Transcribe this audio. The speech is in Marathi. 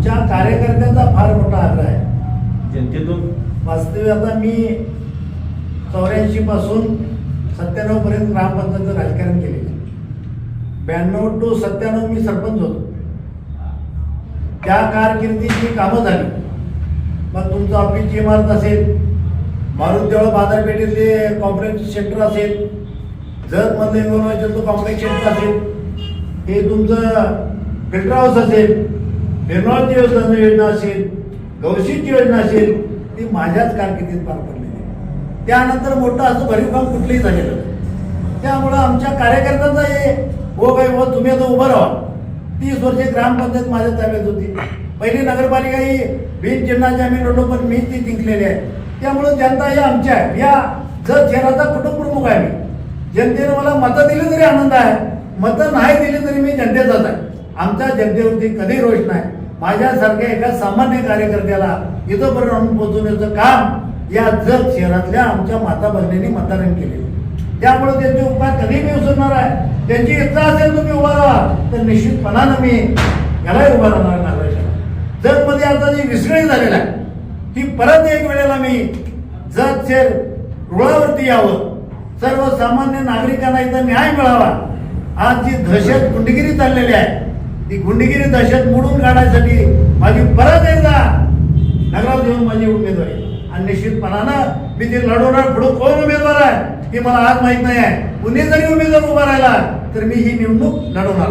आमच्या कार्यकर्त्यांचा फार मोठा आग्रह आहे. जनतेतून? वास्तविक आता मी चौऱ्याऐंशी पासून सत्त्याण्णव पर्यंत ग्रामपंचायतचं राजकारण केलेलं ब्याण्णव टू सत्त्याण्णव मी सरपंच होतो. त्या कारकिर्दीत जी कामं झाली. मग तुमचं ऑफिसची इमारत असेल मारुतदेवळ बाजारपेठेतले कॉम्प्लेक्स सेंटर असेल जर मध्ये तो कॉम्प्लेक्स सेंटर असेल हे तुमचं फिल्टर हाऊस असेल फिरनॉलची योजना योजना असेल गौशीची योजना असेल ती माझ्याच कारकिर्दीत पार पडलेली त्यानंतर मोठं असं भरीव काम कुठलंही झालेलं नाही. त्यामुळं आमच्या कार्यकर्त्यांचा हे हो काय हो तुम्ही आता उभं राहा. तीस वर्षे ग्रामपंचायत माझ्या ताब्यात होती. पहिली नगरपालिका ही बिन चिन्हाची आम्ही लढलो पण मी ती जिंकलेली आहे. त्यामुळं जनता ही आमच्या आहे. या जर शहराचा कुटुंब प्रमुख आहे मी. जनतेने मला मतं दिली तरी आनंद आहे. मतं नाही दिली तरी मी जनतेचाच आहे. आमच्या जनतेवरती कधी रोष नाही. माझ्यासारख्या एका सामान्य कार्यकर्त्याला इथंपर्यंत आणून पोहोचवण्याचं काम या जग शहरातल्या आमच्या माता भगिनींनी मतदान केले त्यामुळे त्यांचे उपाय कधी मी उचलणार आहे. त्यांची इच्छा असेल तुम्ही उभा राहा तर निश्चितपणानं मी यालाही उभा राहणार नागरिकांना जगमध्ये आता जी विस्कळीत झालेला आहे की परत एक वेळेला मी जग शहर रुळावरती यावं. सर्वसामान्य नागरिकांना इथं न्याय मिळावा. आज जी दहशत गुंडगिरी चाललेली आहे ती गुंडगिरी दहशत मोडून काढायसाठी माझी परत एकदा नगरात घेऊन माझी उमेदवारी. आणि निश्चितपणानं मी ते लढवणार पुढे कोण उमेदवार आहे हे मला आज माहीत नाही आहे. कुणी जरी उमेदवार उभा राहिला तर मी ही निवडणूक लढवणार